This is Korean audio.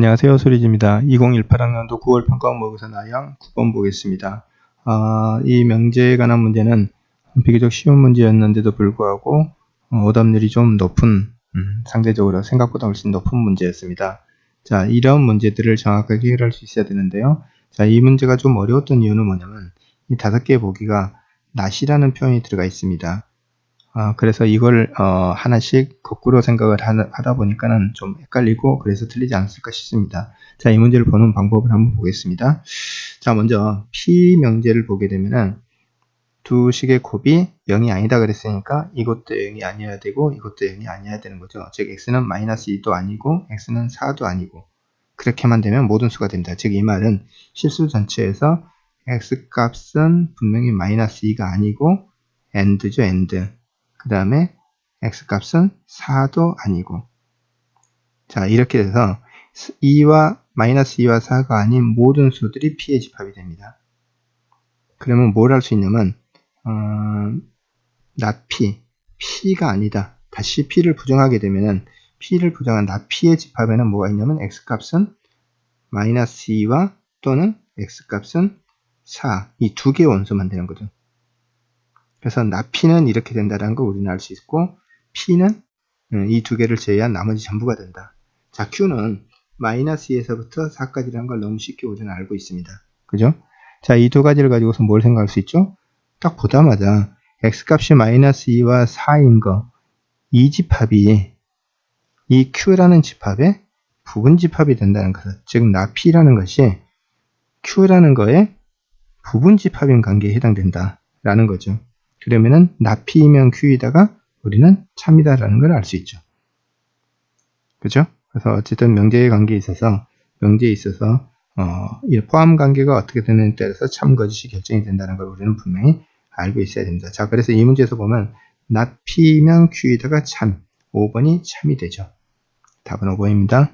안녕하세요. 소리지입니다. 2018학년도 9월 평가 모의고사 나양 9번 보겠습니다. 아, 이 명제에 관한 문제는 비교적 쉬운 문제였는데도 불구하고 어, 오답률이 좀 높은 음, 상대적으로 생각보다 훨씬 높은 문제였습니다. 자, 이런 문제들을 정확하게 해결할 수 있어야 되는데요. 자, 이 문제가 좀 어려웠던 이유는 뭐냐면 이 다섯 개의 보기가 낫이라는 표현이 들어가 있습니다. 아, 그래서 이걸 어, 하나씩 거꾸로 생각을 하다 보니까는 좀 헷갈리고 그래서 틀리지 않았을까 싶습니다. 자, 이 문제를 보는 방법을 한번 보겠습니다. 자, 먼저 P 명제를 보게 되면은 두 식의 곱이 0이 아니다 그랬으니까 이것도 0이 아니어야 되고 이것도 0이 아니어야 되는 거죠. 즉 x는 마이너스 2도 아니고 x는 4도 아니고 그렇게만 되면 모든 수가 된다. 즉 이 말은 실수 전체에서 x 값은 분명히 마이너스 2가 아니고 end죠 end. 그 다음에 x값은 4도 아니고 자 이렇게 돼서 2와 마이너스 2와 4가 아닌 모든 수들이 p의 집합이 됩니다. 그러면 뭘 할 수 있냐면 어, not p, p가 아니다. 다시 p를 부정하게 되면은 p를 부정한 not p의 집합에는 뭐가 있냐면 x값은 마이너스 2와 또는 x값은 4, 이 두 개의 원소만 되는 거죠. 그래서 나피는 이렇게 된다는 걸 우리는 알 수 있고 P는 음, 이두 개를 제외한 나머지 전부가 된다. 자, Q는 마이너스 2에서부터 4까지라는 걸 너무 쉽게 우리는 알고 있습니다. 그죠? 자, 이 두 가지를 가지고서 뭘 생각할 수 있죠? 딱 보자마자 x값이 마이너스 2와 4인 거, 이 집합이 이 Q라는 집합의 부분 집합이 된다는 것. 즉, 나피라는 것이 Q라는 거에 부분 집합인 관계에 해당된다라는 거죠. 그러면은 나피이면 Q이다가 우리는 참이다라는 걸 알 수 있죠. 그죠? 그래서 어쨌든 명제의 관계에 있어서 명제에 있어서 어, 이 포함 관계가 어떻게 되느냐에 따라서 참 거짓이 결정이 된다는 걸 우리는 분명히 알고 있어야 됩니다. 자, 그래서 이 문제에서 보면 나피면 Q이다가 참 5번이 참이 되죠. 답은 5번입니다.